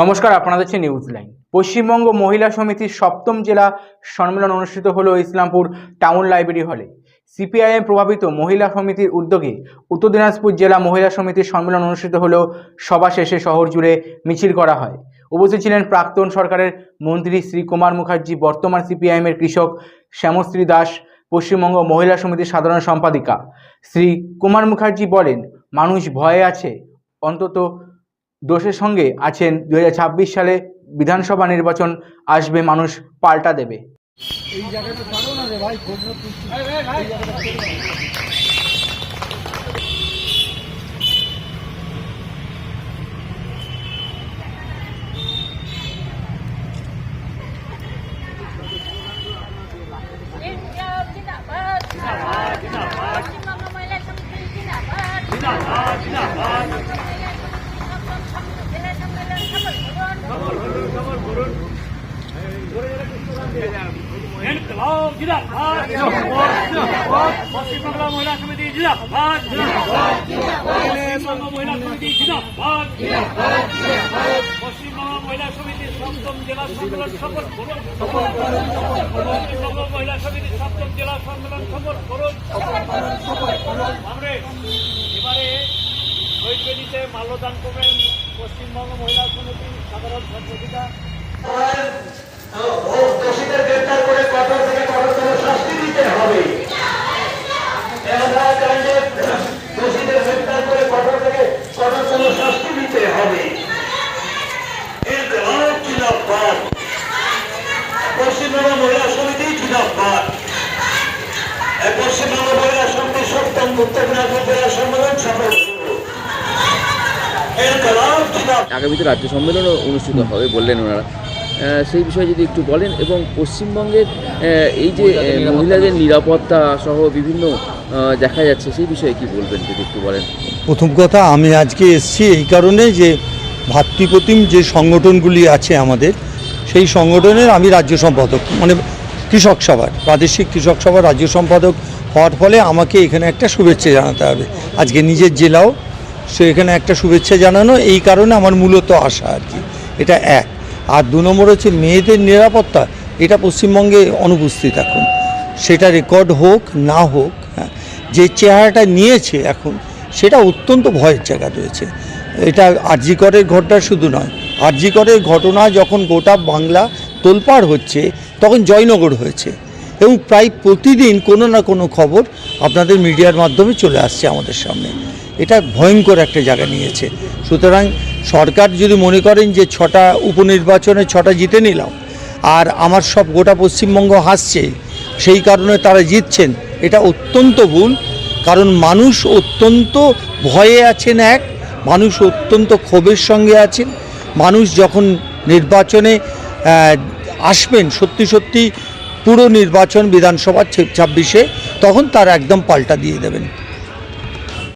নমস্কার, আপনারা দেখছেন নিউজ লাইন পশ্চিমবঙ্গ মহিলা সমিতির সপ্তম জেলা সম্মেলন অনুষ্ঠিত হলো ইসলামপুর টাউন লাইব্রেরি হলে। সিপিআইএম প্রভাবিত মহিলা সমিতির উদ্যোগে উত্তর দিনাজপুর জেলা মহিলা সমিতির সম্মেলন অনুষ্ঠিত হলো সভা শেষে শহর জুড়ে মিছিল করা হয়। উপস্থিত ছিলেন প্রাক্তন সরকারের মন্ত্রী শ্রী কুমার মুখার্জি, বর্তমান সিপিআইএমের কৃষক শ্যামশ্রী দাস, পশ্চিমবঙ্গ মহিলা সমিতির সাধারণ সম্পাদিকা। শ্রী কুমার মুখার্জি বলেন, মানুষ ভয়ে আছে, অন্তত দোষের সঙ্গে আছেন দুহাজার ছাব্বিশ সালে বিধানসভা নির্বাচন আসবে মানুষ পাল্টা দেবে। এই জায়গাটা না রে ভাই জিন্দাবাদ। জিন্দাবাদ জিন্দাবাদ জেলা সম্মেলন সফল করুন ইনকলাব জিন্দাবাদ জিন্দাবাদ মহিলা সমিতি জিন্দাবাদ জিন্দাবাদ মহিলা সমিতি জিন্দাবাদ পশ্চিমবঙ্গ মহিলা সমিতির সপ্তম জেলা সম্মেলন সফল করুন মহিলা সমিতির সপ্তম জেলা সম্মেলন সফল করুন আমরা এবারে নৈবেদিতে মাল্যদান করবেন পশ্চিমবঙ্গ মহিলা সমিতির সাধারণ সম্পাদিকা মহিলা সমিতি এই পশ্চিমবঙ্গ মহিলা সমিতি সপ্তম উত্তর দিনাজপুর জেলা সম্মেলন সফল আগামীতে রাজ্য সম্মেলনও অনুষ্ঠিত হবে বললেন ওনারা। সেই বিষয়ে যদি একটু বলেন এবং পশ্চিমবঙ্গের এই যে মহিলাদের নিরাপত্তা সহ বিভিন্ন দেখা যাচ্ছে সেই বিষয়ে কি বলবেন যদি একটু বলেন? প্রথম কথা আমি আজকে এসেছি এই কারণে যে ভাতৃপ্রতিম যে সংগঠনগুলি আছে আমাদের সেই সংগঠনের আমি রাজ্য সম্পাদক মানে কৃষক সভার প্রাদেশিক কৃষক সভার রাজ্য সম্পাদক হওয়ার ফলে আমাকে এখানে একটা শুভেচ্ছা জানাতে হবে। আজকে নিজের জেলাও সে এখানে একটা শুভেচ্ছা জানানো এই কারণে আমার মূলত আশা আর কি। এটা এক। আর দু নম্বর হচ্ছে মেয়েদের নিরাপত্তা এটা পশ্চিমবঙ্গে অনুপস্থিত এখন। সেটা রেকর্ড হোক না হোক হ্যাঁ, যে চেহারাটা নিয়েছে এখন সেটা অত্যন্ত ভয়ের জায়গা রয়েছে। এটা আরজিকরের ঘটনা শুধু নয় আরজিকরের ঘটনা যখন গোটা বাংলা তোলপাড় হচ্ছে, তখন জয়নগর হয়েছে। এবং প্রায় প্রতিদিন কোনো না কোনো খবর আপনাদের মিডিয়ার মাধ্যমে চলে আসছে আমাদের সামনে। এটা ভয়ঙ্কর একটা জায়গা নিয়েছে। সুতরাং সরকার যদি মনে করেন যে ছটা উপনির্বাচনে ছটা জিতে নিলাম, আর আমার সব গোটা পশ্চিমবঙ্গ হাসছে, সেই কারণে তারা জিতছেন, এটা অত্যন্ত ভুল। কারণ মানুষ অত্যন্ত ভয়ে আছেন এক, মানুষ অত্যন্ত ক্ষোভের সঙ্গে আছেন মানুষ যখন নির্বাচনে আসবেন, সত্যি সত্যি পুরো নির্বাচন বিধানসভা ছাব্বিশে, তখন তার একদম পাল্টা দিয়ে দেবেন।